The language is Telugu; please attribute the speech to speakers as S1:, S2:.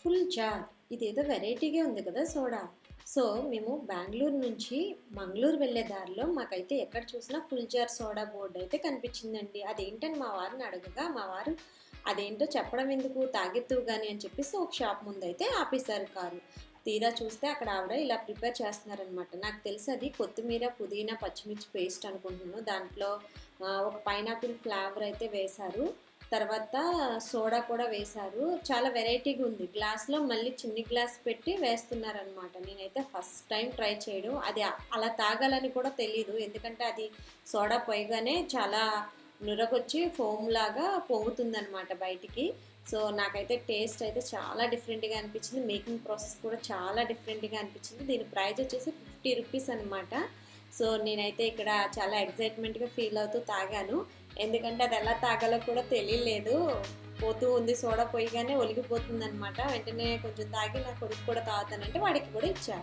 S1: Full jar. ఇదేదో వెరైటీగా ఉంది కదా సోడా. సో మేము బెంగళూరు నుంచి మంగళూరు వెళ్ళే దారిలో మాకైతే ఎక్కడ చూసినా ఫుల్ జార్ సోడా బోర్డు అయితే కనిపించిందండి. అదేంటని మా వారిని అడగగా మా వారు అదేంటో చెప్పడం ఎందుకు తాగెత్తు కానీ అని చెప్పేసి ఒక షాప్ ముందు అయితే ఆపేశారు కారు. తీరా చూస్తే అక్కడ ఆవిడ ఇలా ప్రిపేర్ చేస్తున్నారనమాట నాకు తెలిసి అది కొత్తిమీర పుదీనా పచ్చిమిర్చి పేస్ట్ అనుకుంటున్నాను. దాంట్లో ఒక పైనాపిల్ ఫ్లేవర్ అయితే వేశారు. తర్వాత సోడా కూడా వేశారు. చాలా వెరైటీగా ఉంది. గ్లాస్లో మళ్ళీ చిన్ని గ్లాస్ పెట్టి వేస్తున్నారనమాట నేనైతే ఫస్ట్ టైం ట్రై చేయడం. అది అలా తాగాలని కూడా తెలియదు ఎందుకంటే అది సోడా పోయగానే చాలా నురగొచ్చి ఫోమ్ లాగా పొంగుతుందనమాట బయటికి. సో నాకైతే టేస్ట్ అయితే చాలా డిఫరెంట్గా అనిపించింది. మేకింగ్ ప్రాసెస్ కూడా చాలా డిఫరెంట్గా అనిపించింది. దీని ప్రైస్ వచ్చేసి ఫిఫ్టీ రూపీస్ అనమాట సో నేనైతే ఇక్కడ చాలా ఎగ్జైట్మెంట్గా ఫీల్ అవుతూ తాగాను. ఎందుకంటే అది ఎలా తాగాలో కూడా తెలియలేదు. పోతూ ఉంది సోడా పోయిగానే ఒలిగిపోతుంది అనమాట వెంటనే కొంచెం తాగి నా కొడుకు కూడా తాగుతానంటే వాడికి కూడా ఇచ్చాను